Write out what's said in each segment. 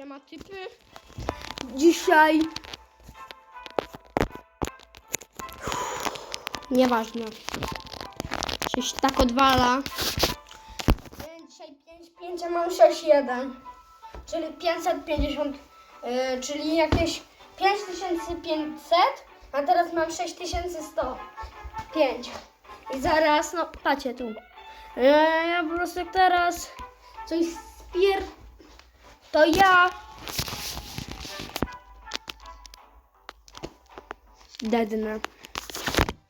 Siema typy. Dzisiaj... Nieważne. Coś tak odwala. Dzisiaj 5, 5, a mam 6, 1. Czyli 550, yy, czyli jakieś 5500, a teraz mam 6105. I zaraz, no patrzcie tu. Yy, ja po prostu teraz coś spier... To ja... Dednę.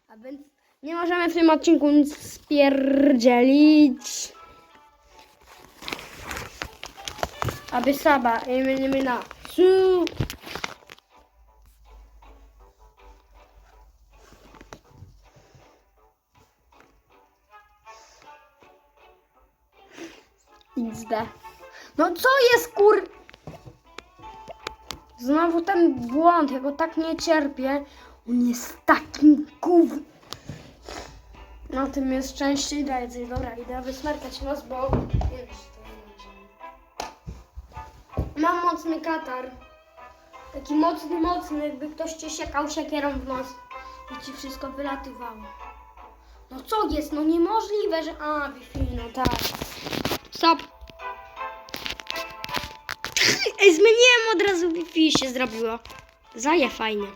A więc nie możemy w tym odcinku nic spierdzielić. Aby saba, na su. XD. No co jest kur... Znowu ten błąd, ja go tak nie cierpię. On jest takim gów... Na tym jest częściej więcej. Dobra, idę wysmarkać nos, bo... Mam mocny katar. Taki mocny, mocny, jakby ktoś cię siekał siekierą w nos i ci wszystko wylatywało. No co jest? No niemożliwe, że... A, Wi-Fi, no tak. Stop. Ej, zmieniłem od razu Wi-Fi się zrobiło. Zaje fajnie.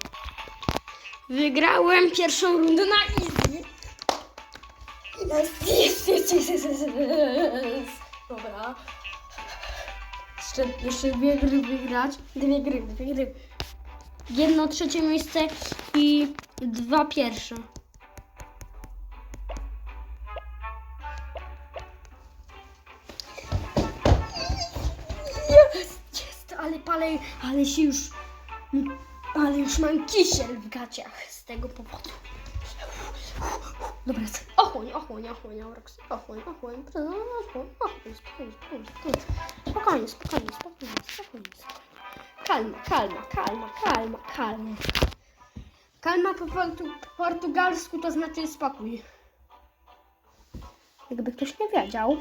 Wygrałem pierwszą rundę na easy. Jest, jest. Dobra. Jeszcze, jeszcze dwie gry wygrać. Dwie gry, dwie gry. Jedno trzecie miejsce i dwa pierwsze. ale, ale się już, ale już mam kisiel w gaciach z tego powodu. Dobra, ochłoń, ochłoń, ochłoń, Aurox, ochłoń, ochłoń, ochłoń, ochłoń, spokojnie, spokojnie, spokojnie, spokojnie, spokojnie, spokojnie, Kalma, kalma, kalma, kalma, kalma. Kalma po portu, portugalsku to znaczy spokój. Jakby ktoś nie wiedział.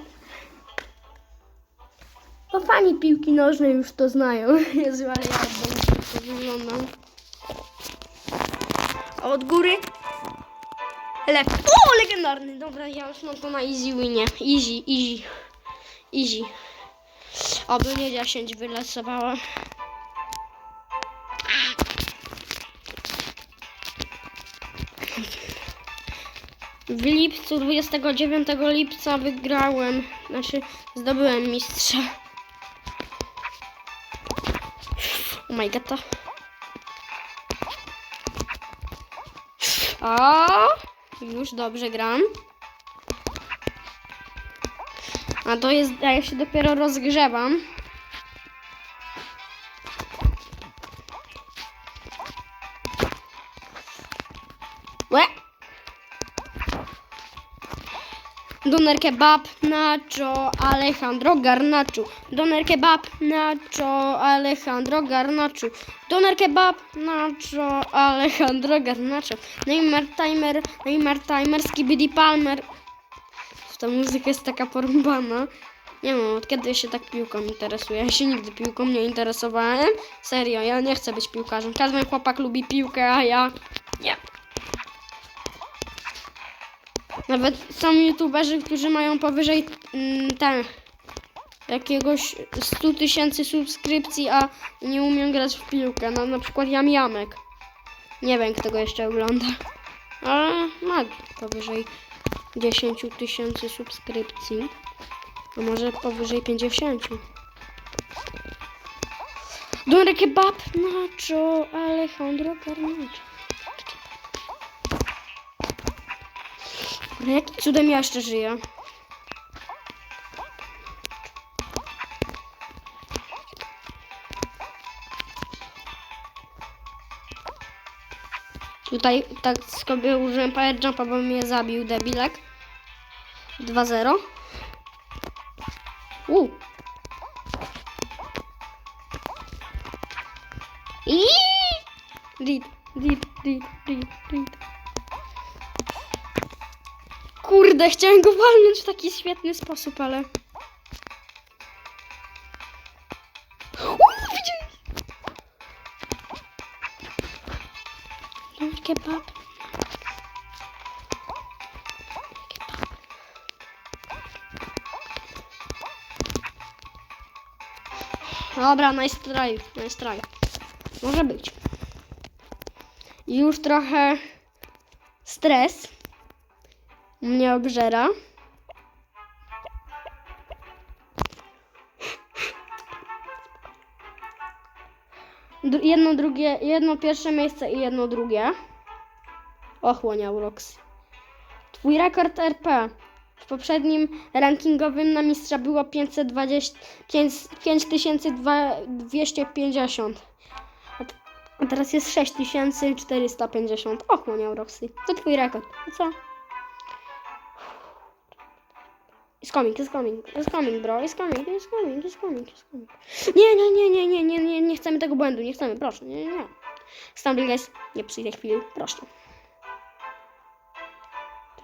To fani piłki nożnej już to znają. Jezu, ale ja to wyglądam. Od góry Lew. O, legendarny. Dobra, ja już mam to na easy winie. Easy, easy. Easy. Oby nie 10 wylosowała. W lipcu, 29 lipca wygrałem. Znaczy, zdobyłem mistrza. Oh my god. O! Już dobrze gram. A to jest, ja się dopiero rozgrzewam. Doner kebab, nacho, Alejandro Garnachu. Doner kebab, nacho, Alejandro Garnachu. Doner kebab, nacho, Alejandro Garnacho. Neymar Timer, Neymar Timer, Skibidi Palmer. Ta muzyka jest taka porąbana. Nie wiem, od kiedy się tak piłką interesuję. Ja się nigdy piłką nie interesowałem. Serio, ja nie chcę być piłkarzem. Każdy chłopak lubi piłkę, a ja nie. Nawet są youtuberzy, którzy mają powyżej mm, jakiegoś 100 tysięcy subskrypcji, a nie umieją grać w piłkę. No, na przykład Jam Jamek. Nie wiem, kto go jeszcze ogląda. Ale ma powyżej 10 tysięcy subskrypcji. A może powyżej 50. Doner kebab, nacho, Alejandro Garnacho. Ale jakim cudem ja jeszcze żyję? Tutaj tak sobie użyłem power jumpa, bo mnie zabił debilek. 2-0. U. I. Dit, dit, dit, dit, dit kurde, chciałem go walnąć w taki świetny sposób, ale... kebab. Dobra, nice try, nice try. Może być. Już trochę stres mnie obżera. Jedno drugie, jedno pierwsze miejsce i jedno drugie. Ochłoniał Roxy. Twój rekord RP. W poprzednim rankingowym na mistrza było 520, 5 5250. A, teraz jest 6450. Ochłoniał Roxy. To twój rekord. Co? It's coming, it's coming, it's coming, bro, it's coming, it's coming, it's coming, it's coming. Nie, nie, nie, nie, nie, nie, nie, nie chcemy tego błędu, nie chcemy, proszę, nie, nie, nie. Guys, nie tej chwili, proszę.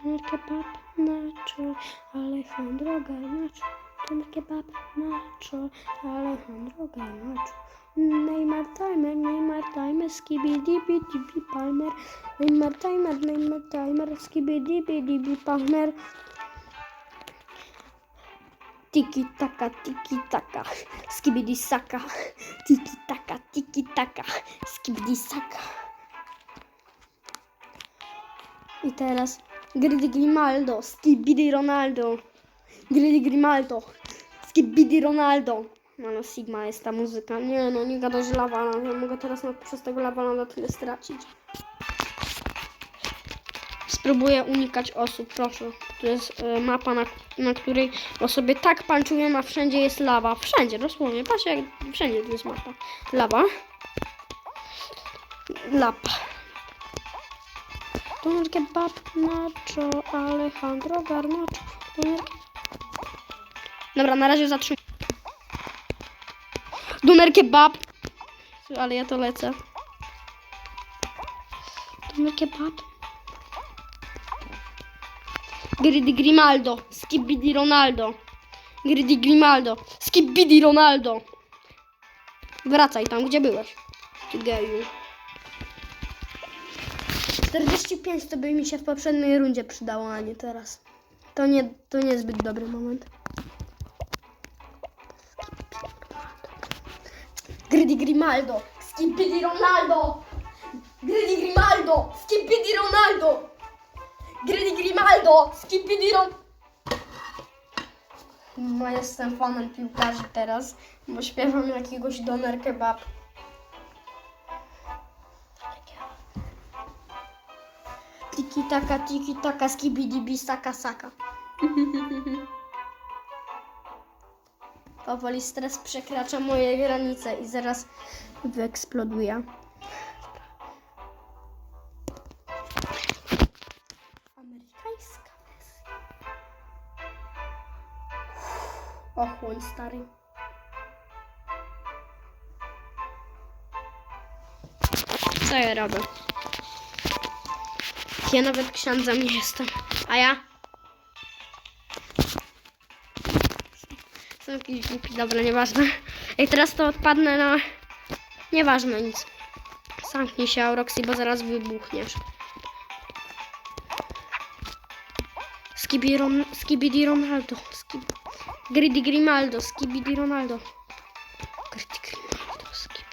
Doner kebab. Doner kebab. Neymar timer, Neymar timer, palmer. Neymar timer, Neymar timer, palmer. Tiki taka, tiki taka, skibidi saka. Tiki taka, tiki taka, skibidi saka. I teraz Gridi Grimaldo, skibidi Ronaldo. Gridi Grimaldo, skibidi Ronaldo. No, no Sigma jest ta muzyka. Nie no, nie gadać lawala. Ja mogę teraz na, przez tego lawala tyle stracić. Spróbuję unikać osób, proszę. To jest e, mapa, na, na której osoby tak panczują, a wszędzie jest lawa. Wszędzie, dosłownie. Patrzcie, jak wszędzie tu jest mapa. Lawa. Lapa. Doner kebab, nacho, Alejandro Garnacho. Dobra, na razie zatrzymaj. Doner kebab. Ale ja to lecę. Doner kebab. Gridi Grimaldo, Skibidi Ronaldo. Gridi Grimaldo, Skibidi Ronaldo. Wracaj tam, gdzie byłeś. Ty geju. 45 to by mi się w poprzedniej rundzie przydało, a nie teraz. To nie, to niezbyt dobry moment. Gridi Grimaldo, Skibidi Ronaldo. Gridi Grimaldo, Skibidi Ronaldo. Gridi Grimaldo, Skibidi Ron... No jestem fanem piłkarzy teraz, bo śpiewam jakiegoś doner kebab. Tiki taka, tiki taka, skibidi bi, saka saka. Powoli stres przekracza moje granice i zaraz wyeksploduje. Ochłoń stary. Co ja robię? Ja nawet księdzem nie jestem. A ja? Są jakieś głupi, dobra, nieważne. Jak teraz to odpadnę na... Nieważne nic. Zamknij się, Auroxy, bo zaraz wybuchniesz. Skibidi, Ron... Skibidi Gridi Grimaldo. Skibidi Ronaldo. Gridi Grimaldo. Skibidi...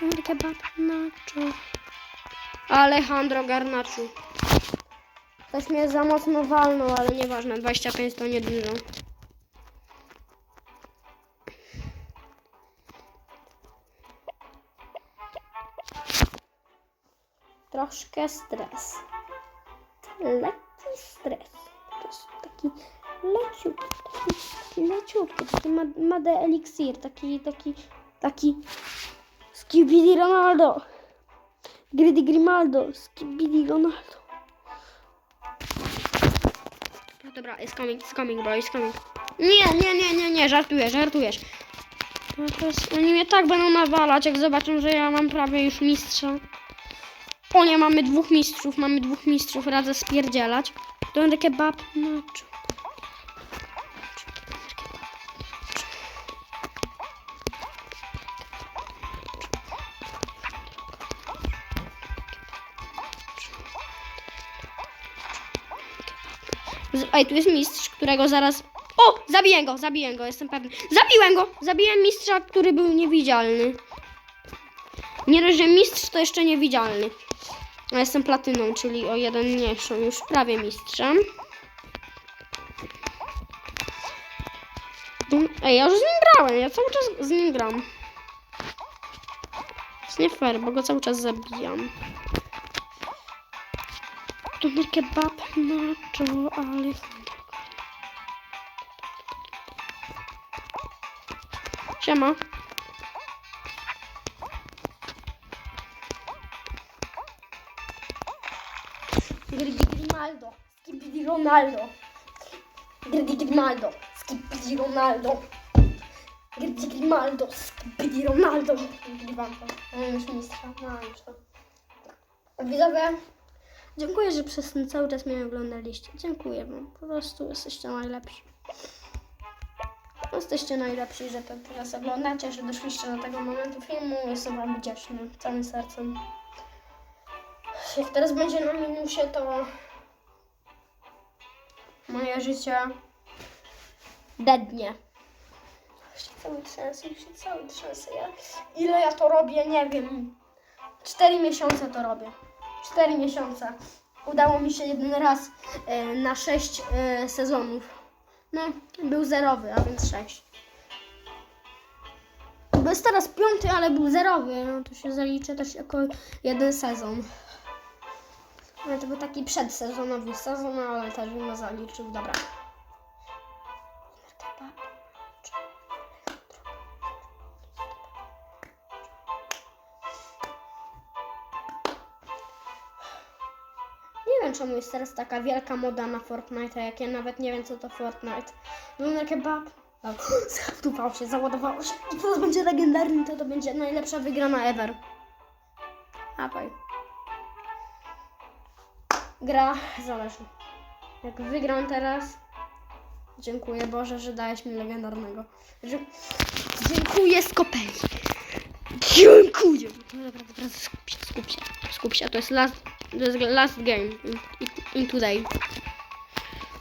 Doner kebab, nacho. Alejandro Garnachu. Ktoś mnie za mocno walnął, ale nieważne. 25 to nie dużo. Troszkę stres. Lekki stres. Jest taki leciutki, taki, taki leciutki, taki mad- made eliksir, taki, taki, taki Skibidi Ronaldo. Gridi Grimaldo, Skibidi Ronaldo. No dobra, jest coming, jest coming, bro, jest coming. Nie, nie, nie, nie, nie, żartujesz, żartujesz. No jest, oni mnie tak będą nawalać, jak zobaczą, że ja mam prawie już mistrza. O nie, mamy dwóch mistrzów, mamy dwóch mistrzów, radzę spierdzielać. Doner kebab nacho. Ej, tu jest mistrz, którego zaraz... O! Zabiję go, zabiję go, jestem pewny. Zabiłem go! Zabiłem mistrza, który był niewidzialny. Nie dość, że mistrz to jeszcze niewidzialny. A jestem platyną, czyli o jeden mniejszą, już prawie mistrzem. Dum- Ej, ja już z nim grałem, ja cały czas z nim gram. jest nie fair, bo go cały czas zabijam. Doner kebab, nacho, ale... Siema. Grimaldo, Skibidi Ronaldo. Grimaldo, Skibidi Ronaldo. Grimaldo, Skibidi Ronaldo. Grywam to. Mam już mistrza, mam już. Widzowie, dziękuję, że przez ten cały czas mnie oglądaliście. Dziękuję wam. Po prostu jesteście najlepsi. Jesteście najlepsi, że to teraz oglądacie, że doszliście do tego momentu filmu. Jestem wam wdzięczny całym sercem. Jak teraz będzie na minusie, to moje życie dednie. Już się cały trzęsę, się cały trzęsę. Ja, ile ja to robię, nie wiem. Cztery miesiące to robię. Cztery miesiące. Udało mi się jeden raz e, na sześć e, sezonów. No, był zerowy, a więc sześć. Bo jest teraz piąty, ale był zerowy. No to się zaliczy też jako jeden sezon. Ale to był taki przedsezonowy sezon, ale też bym zaliczył. Dobra. Nie wiem, czemu jest teraz taka wielka moda na Fortnite, jak ja nawet nie wiem, co to Fortnite. Lunar kebab. Wdupało się, załadowało się. I to będzie legendarny, to to będzie najlepsza wygrana ever. Apaj. Gra zależy. Jak wygram teraz, dziękuję Boże, że dałeś mi legendarnego. Że... Dziękuję z. Dziękuję. No dobra, dobra, skup się, skup się, skup się. To jest last, to jest last game in, in today.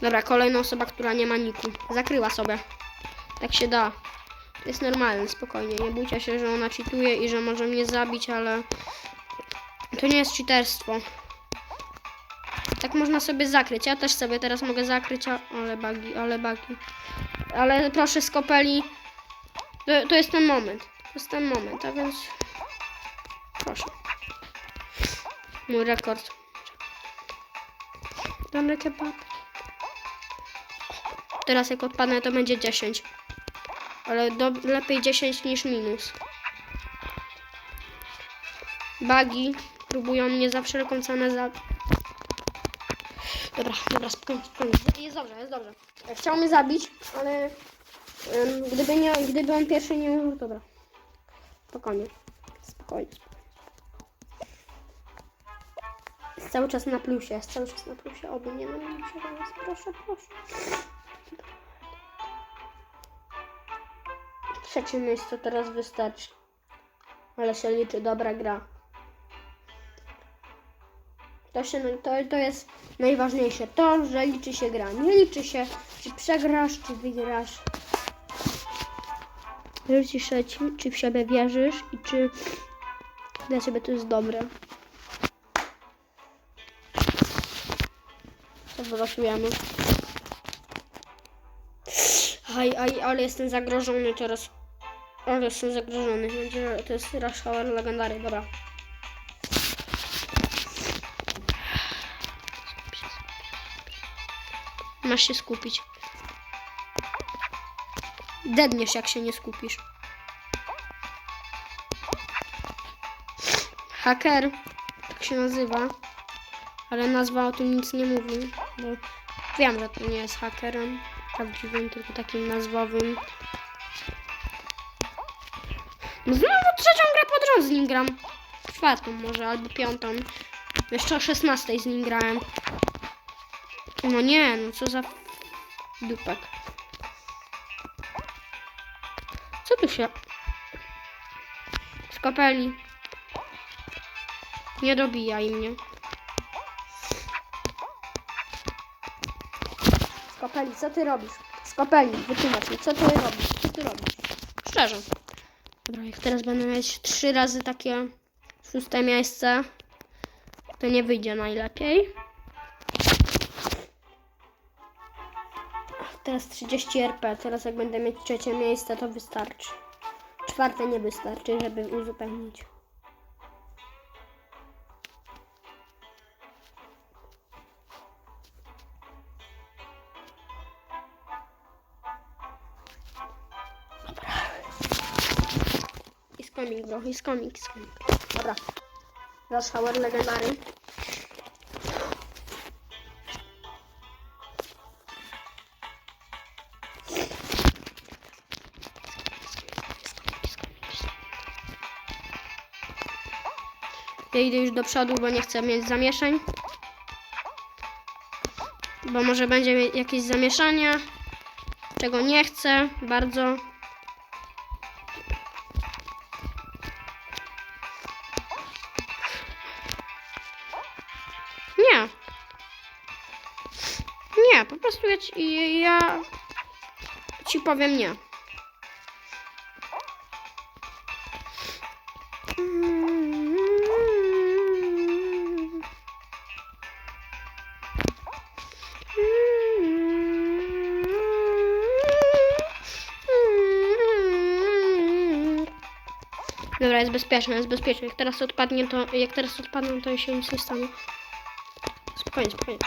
Dobra, kolejna osoba, która nie ma niku. Zakryła sobie. Tak się da. To jest normalne, spokojnie. Nie bójcie się, że ona cheatuje i że może mnie zabić, ale to nie jest cheaterstwo. Tak można sobie zakryć. Ja też sobie teraz mogę zakryć, ale bagi, ale bagi. Ale proszę z kopeli. To, to jest ten moment. To jest ten moment, a więc proszę. Mój rekord. Damy kebab. Teraz jak odpadnę, to będzie 10. Ale do, lepiej 10 niż minus. Bagi próbują mnie za wszelką cenę za... Dobra, dobra, spokojnie, spokojnie. Jest dobrze, jest dobrze. Chciał mnie zabić, ale em, gdyby, nie, gdyby on pierwszy nie mówił, dobra. Spokojnie. Spokojnie. Jest cały czas na plusie, jest cały czas na plusie. Oby nie na minusie teraz, proszę, proszę. Trzecie miejsce teraz wystarczy. Ale się liczy dobra gra. To, się, to, to jest najważniejsze. To, że liczy się gra. Nie liczy się, czy przegrasz, czy wygrasz. Liczy się, czy w siebie wierzysz i czy dla ciebie to jest dobre. To wylosujemy. Aj, aj, ale jestem zagrożony teraz. Ale jestem zagrożony. To jest Rush Hour legendary, dobra. Masz się skupić. Dedniesz, jak się nie skupisz. Haker, tak się nazywa. Ale nazwa o tym nic nie mówi, bo wiem, że to nie jest hakerem prawdziwym, tylko takim nazwowym. No Znowu trzecią grę pod rząd z nim gram. Czwartą może, albo piątą. Jeszcze o 16 z nim grałem. No nie, no co za dupek. Co tu się... Z kapeli. Nie dobijaj mnie. Skopeli, co ty robisz? Skopeli, wytłumacz mi, co ty robisz? Co ty robisz? Szczerze. Dobra, jak teraz będę mieć trzy razy takie szóste miejsce, to nie wyjdzie najlepiej. Teraz 30 RP, teraz jak będę mieć trzecie miejsce, to wystarczy. Czwarte nie wystarczy, żeby uzupełnić. He's coming, bro. He's coming, he's coming. Dobra. Rush Hour legendary. Ja idę już do przodu, bo nie chcę mieć zamieszań. Bo może będzie jakieś zamieszania, czego nie chcę bardzo. Nie. Nie, po prostu ja ci, ja ci powiem nie. Bezpieczne, jest bezpieczne. Jak teraz odpadnie, to jak teraz odpadną, to się nic nie stanie. Spokojnie, spokojnie.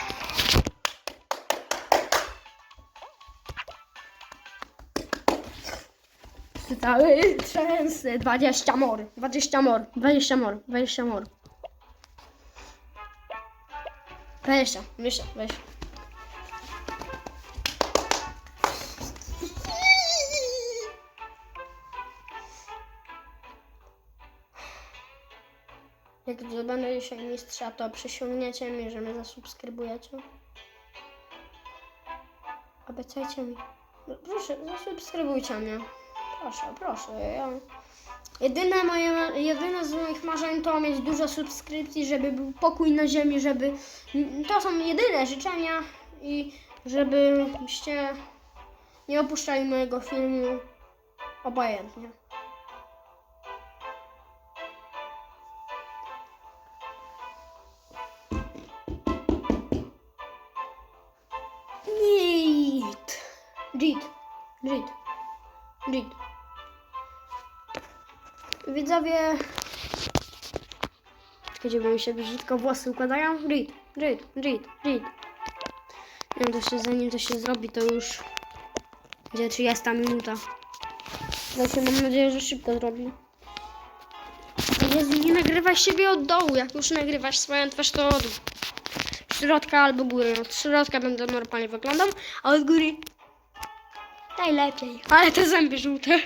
Cały trzęsy. 20 mor, 20 mor, 20 mor, 20 mor. 20, myślę, 20. Jak zdobędę dzisiaj mistrza, to przysiągniecie mi, że mnie zasubskrybujecie. Obiecajcie mi. No, proszę, zasubskrybujcie mnie. Proszę, proszę. Ja... Jedyne moje, jedyne z moich marzeń to mieć dużo subskrypcji, żeby był pokój na ziemi, żeby... To są jedyne życzenia i żebyście nie opuszczali mojego filmu obojętnie. Git. Git. Git. Widzowie... Czekajcie, bo mi się brzydko włosy układają. Git. Git. Git. Git. Nie wiem, to się, zanim to się zrobi, to już będzie 30 minuta. Właśnie mam nadzieję, że szybko zrobi. Jezu, nie nagrywaj siebie od dołu. Jak już nagrywasz swoją twarz, to od środka albo góry. Od środka będę normalnie wyglądał, a od góry najlepiej. Ale te zęby żółte.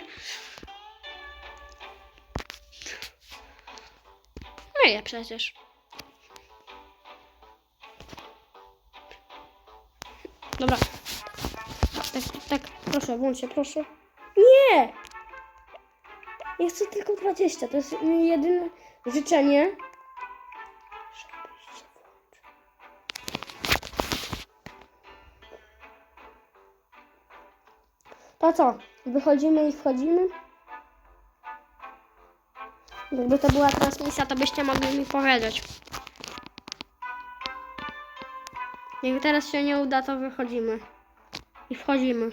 Myję przecież. Dobra. Tak, tak, proszę, włącz się, proszę. Nie! Ja chcę tylko 20. To jest jedyne życzenie. Co? Wychodzimy i wchodzimy? Jakby to była transmisja, to byście mogli mi powiedzieć. Jak teraz się nie uda, to wychodzimy. I wchodzimy.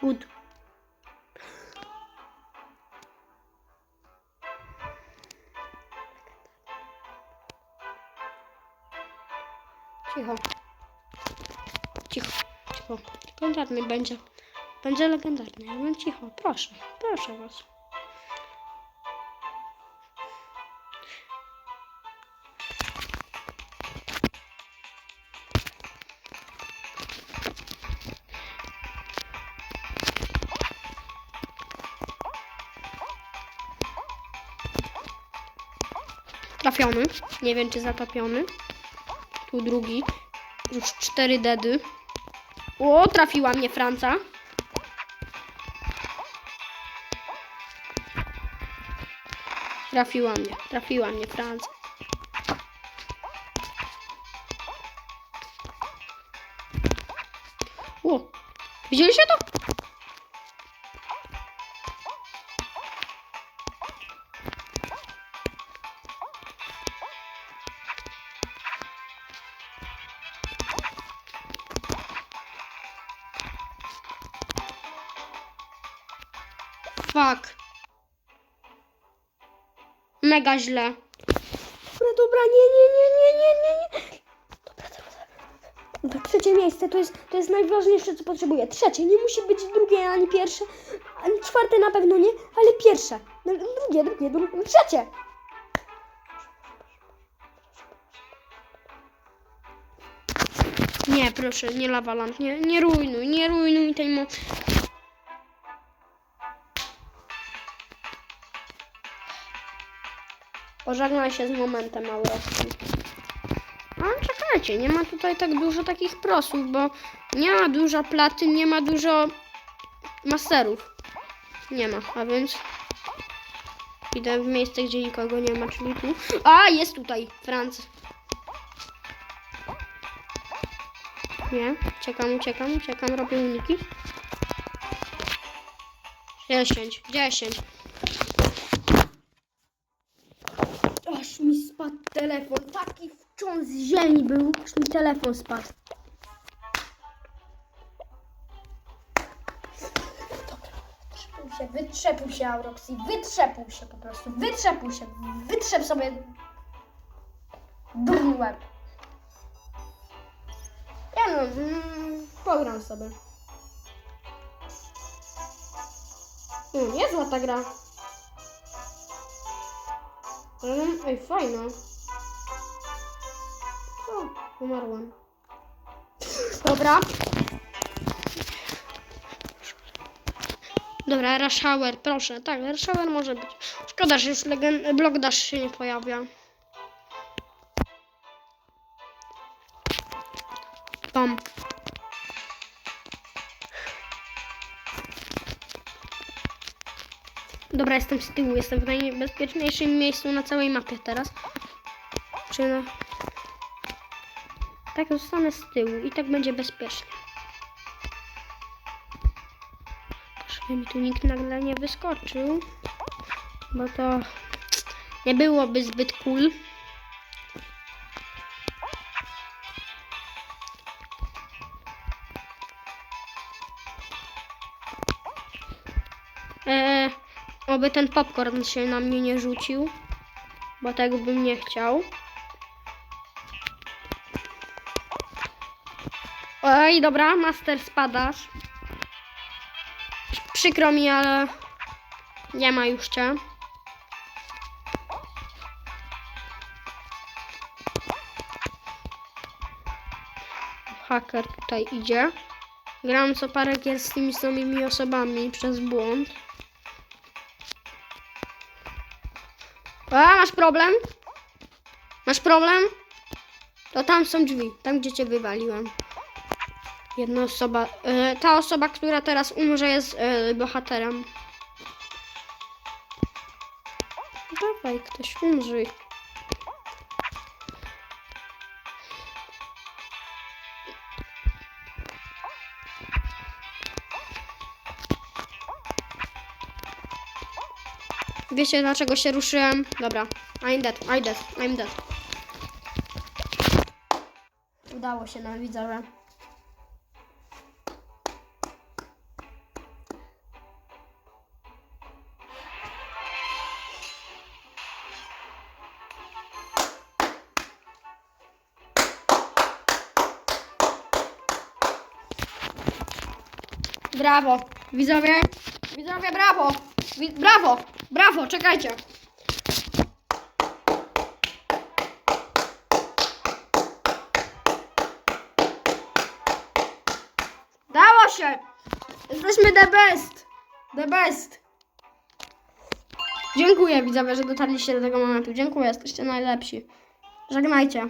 Good. Cicho. Cicho, cicho. Legendarny będzie. Będzie legendarny. Bym cicho. Proszę, proszę was. Trafiony. Nie wiem, czy zatopiony. Tu drugi. Już cztery dedy. O, trafiła mnie Franca. Trafiła mnie, trafiła mnie Francja. O, widzieliście to? Mega źle. Dobra, dobra, nie, nie, nie, nie, nie, nie, nie. Dobra, dobra, dobra. Dobra, trzecie miejsce to jest, to jest najważniejsze, co potrzebuję. Trzecie, nie musi być drugie ani pierwsze, ani czwarte na pewno nie, ale pierwsze. No, Drugie, drugie, drugie, trzecie. Nie, proszę, nie lawalant, nie, nie rujnuj, nie rujnuj tej mo... Pożegnaj się z momentem, Aurowski. A czekajcie, nie ma tutaj tak dużo takich prosów, bo nie ma dużo platy, nie ma dużo masterów. Nie ma, a więc idę w miejsce, gdzie nikogo nie ma, czyli tu. A, jest tutaj, Franc. Nie, uciekam, uciekam, uciekam, robię uniki. 10, 10. Aż mi spadł telefon. Taki wciąż z ziemi był, aż mi telefon spadł. Wytrzepuj się, wytrzepuj się, Auroxy, wytrzepuj się po prostu, wytrzepuj się, wytrzep sobie durny łeb. Ja no, mm, pogram sobie. Mm, niezła ta gra. Mm, ej, fajna. Umarłam. Dobra. Dobra, Rush Hour, proszę. Tak, Rush Hour może być. Szkoda, że już legend... Block Dash się nie pojawia. Pam. Dobra, jestem z tyłu, jestem w najbezpieczniejszym miejscu na całej mapie teraz. Czy no... Tak, zostanę z tyłu i tak będzie bezpiecznie. Żeby mi tu nikt nagle nie wyskoczył, bo to nie byłoby zbyt cool. Eee, oby ten popcorn się na mnie nie rzucił, bo tego bym nie chciał. Oj, dobra, master spadasz. Przykro mi, ale nie ma już cię. Haker tutaj idzie. Gram co parę gier z tymi samymi osobami przez błąd. A, masz problem? Masz problem? To tam są drzwi, tam gdzie cię wywaliłem. Jedna osoba, e, ta osoba, która teraz umrze jest e, bohaterem. Dawaj, ktoś umrzyj. Wiecie dlaczego się ruszyłem? Dobra, I'm dead, I'm dead, I'm dead. Udało się nam widzowie. Brawo, widzowie, widzowie, brawo, Wi- brawo, brawo, czekajcie. Dało się, jesteśmy the best, the best. Dziękuję widzowie, że dotarliście do tego momentu, dziękuję, jesteście najlepsi. Żegnajcie.